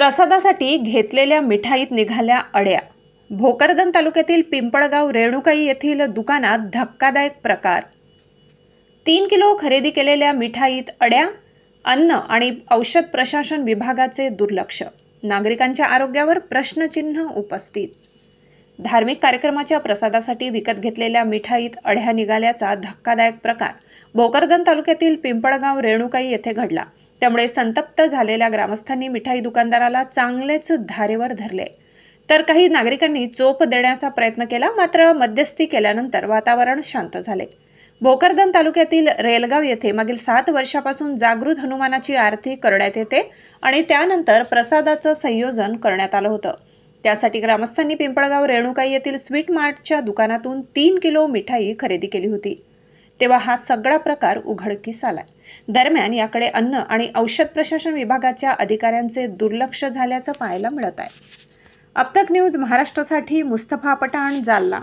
प्रसादासाठी घेतलेल्या मिठाईत निघाल्या अड्या. भोकरदन तालुक्यातील पिंपळगाव रेणुकाई येथील दुकानात धक्कादायक प्रकार. तीन किलो खरेदी केलेल्या मिठाईत अड्या अन्न आणि औषध प्रशासन विभागाचे दुर्लक्ष. नागरिकांच्या आरोग्यावर प्रश्नचिन्ह उपस्थित. धार्मिक कार्यक्रमाच्या प्रसादासाठी विकत घेतलेल्या मिठाईत अढ्या निघाल्याचा धक्कादायक प्रकार. भोकरदन तालुक्यातील पिंपळगाव रेणुकाई येथे घडला. त्यामुळे संतप्त झालेल्या ग्रामस्थांनी मिठाई दुकानदाराला चांगलेच धारेवर धरले. तर काही नागरिकांनी चोप देण्याचा प्रयत्न केला मात्र मध्यस्थी केल्यानंतर वातावरण शांत झाले. भोकरदन तालुक्यातील रेलगाव येथे मागील सात वर्षापासून जागृत हनुमानाची आरती करण्यात येते आणि त्यानंतर प्रसादाचं संयोजन करण्यात आलं होतं. त्यासाठी ग्रामस्थांनी पिंपळगाव रेणुकाई येथील स्वीट मार्टच्या दुकानातून तीन किलो मिठाई खरेदी केली होती. तेव्हा हा सगळा प्रकार उघडकीस आलाय. दरम्यान याकडे अन्न आणि औषध प्रशासन विभागाच्या अधिकाऱ्यांचे दुर्लक्ष झाल्याचं पाहायला मिळत आहे. अब तक न्यूज महाराष्ट्रासाठी मुस्तफा पठाण जालना.